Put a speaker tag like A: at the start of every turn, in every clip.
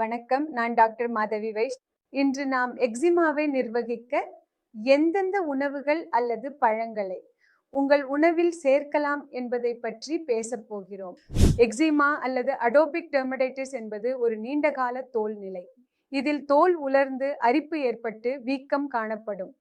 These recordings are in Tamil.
A: வணக்கம். நான் டாக்டர் மாதவி வைஷ் இன்று நாம் எக்ஸிமாவை நிர்வகிக்க எந்தெந்த உணவுகள் அல்லது பழங்களை உங்கள் உணவில் சேர்க்கலாம் என்பதை பற்றி பேசப்போகிறோம் எக்ஸிமா அல்லது அடோபிக் டெர்மடைட்டிஸ் என்பது ஒரு நீண்டகால தோல் நிலை இதில் தோல் உலர்ந்து அரிப்பு ஏற்பட்டு வீக்கம் காணப்படும்.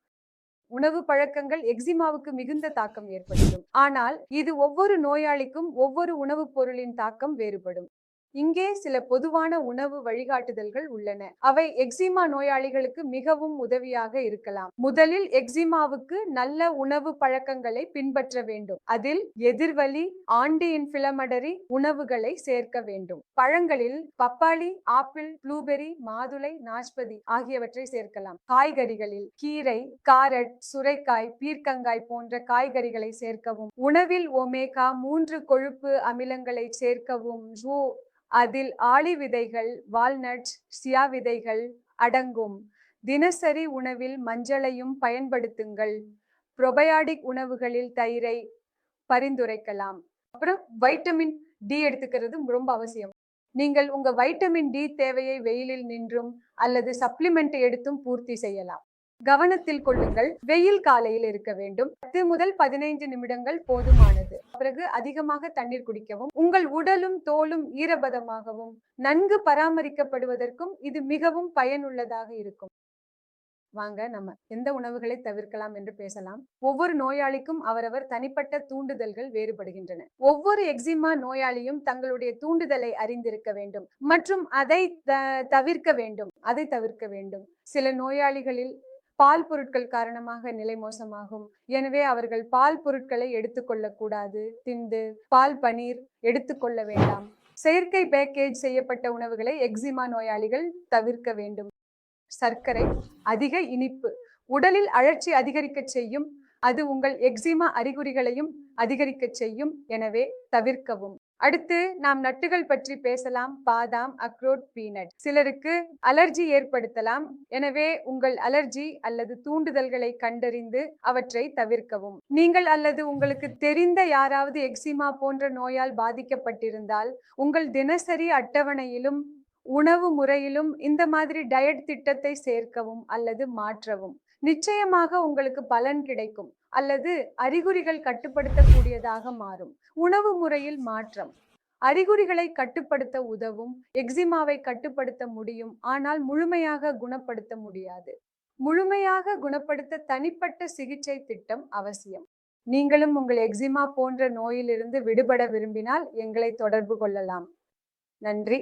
A: உணவு பழக்கங்கள் எக்ஸிமாவுக்கு மிகுந்த தாக்கம் ஏற்படுத்தும். ஆனால் இது ஒவ்வொரு நோயாளிக்கும் ஒவ்வொரு உணவுப் பொருளின் தாக்கம் வேறுபடும். இங்கே சில பொதுவான உணவு வழிகாட்டுதல்கள் உள்ளன. அவை எக்ஸிமா நோயாளிகளுக்கு மிகவும் உதவியாக இருக்கலாம். முதலில் எக்ஸிமாவுக்கு நல்ல உணவு பழக்கங்களை பின்பற்ற வேண்டும். அதில் எதிர்வலி ஆண்டி இன்ஃபிளமடரி உணவுகளை சேர்க்க வேண்டும். பழங்களில் பப்பாளி ஆப்பிள் ப்ளூபெரி மாதுளை நாஷ்பதி ஆகியவற்றை சேர்க்கலாம். காய்கறிகளில் கீரை காரட் சுரைக்காய் பீர்க்கங்காய் போன்ற காய்கறிகளை சேர்க்கவும். உணவில் ஒமேகா மூன்று கொழுப்பு அமிலங்களை சேர்க்கவும். ஜூ அதில் ஆளி விதைகள் வால்நட்ஸ் சியா விதைகள் அடங்கும். தினசரி உணவில் மஞ்சளையும் பயன்படுத்துங்கள். ப்ரொபயாடிக் உணவுகளில் தயிரை பரிந்துரைக்கலாம். அப்புறம் வைட்டமின் டி எடுத்துக்கிறது ரொம்ப அவசியம். நீங்கள் உங்க வைட்டமின் டி தேவையை வெயிலில் நின்றும் அல்லது சப்ளிமெண்ட் எடுத்தும் பூர்த்தி செய்யலாம். கவனத்தில் கொள்ளுங்கள். வெயில் காலையில் இருக்க வேண்டும். பத்து முதல் பதினைந்து நிமிடங்கள் போதுமானது. பிறகு அதிகமாக தண்ணீர் குடிக்கவும் உங்கள் உடலும் தோலும் ஈரபதமாகவும் நன்கு பராமரிக்கப்படுவதற்கும் இது மிகவும் பயனுள்ளதாக இருக்கும். வாங்க நம்ம எந்த உணவுகளை தவிர்க்கலாம் என்று பேசலாம். ஒவ்வொரு நோயாளிக்கும் அவரவர் தனிப்பட்ட தூண்டுதல்கள் வேறுபடுகின்றன. ஒவ்வொரு எக்ஸிமா நோயாளியும் தங்களுடைய தூண்டுதலை அறிந்திருக்க வேண்டும். மற்றும் அதை த- தவிர்க்க வேண்டும். அதை தவிர்க்க வேண்டும். சில நோயாளிகளில் பால் பொருட்கள் காரணமாக நிலை மோசமாகும். எனவே அவர்கள் பால் பொருட்களை எடுத்துக்கொள்ளக்கூடாது. திண்டு பால் பனீர் எடுத்துக்கொள்ள வேண்டாம். செயற்கை பேக்கேஜ் செய்யப்பட்ட உணவுகளை எக்ஸிமா நோயாளிகள் தவிர்க்க வேண்டும். சர்க்கரை அதிக இனிப்பு. உடலில் அழற்சி அதிகரிக்கச் செய்யும். அது உங்கள் எக்ஸிமா அறிகுறிகளையும் அதிகரிக்கச் செய்யும். எனவே தவிர்க்கவும். அடுத்து நாம் நட்டுகள் பற்றி பேசலாம். பாதாம் அக்ரோட் பீனட். சிலருக்கு அலர்ஜி ஏற்படுத்தலாம். எனவே உங்கள் அலர்ஜி அல்லது தூண்டுதல்களை கண்டறிந்து அவற்றை தவிர்க்கவும். நீங்கள் அல்லது உங்களுக்கு தெரிந்த யாராவது எக்ஸிமா போன்ற நோயால் பாதிக்கப்பட்டிருந்தால் உங்கள் தினசரி அட்டவணையிலும் உணவு முறையிலும் இந்த மாதிரி டயட் திட்டத்தை சேர்க்கவும் அல்லது மாற்றவும். நிச்சயமாக உங்களுக்கு பலன் கிடைக்கும். அல்லது அறிகுறிகள் கட்டுப்படுத்தக்கூடியதாக மாறும். உணவு முறையில் மாற்றம். அறிகுறிகளை கட்டுப்படுத்த உதவும் எக்ஸிமாவை கட்டுப்படுத்த முடியும் ஆனால் முழுமையாக குணப்படுத்த முடியாது. முழுமையாக குணப்படுத்த தனிப்பட்ட சிகிச்சை திட்டம் அவசியம். நீங்களும் உங்கள் எக்ஸிமா போன்ற நோயிலிருந்து விடுபட விரும்பினால் எங்களை தொடர்பு கொள்ளலாம். நன்றி.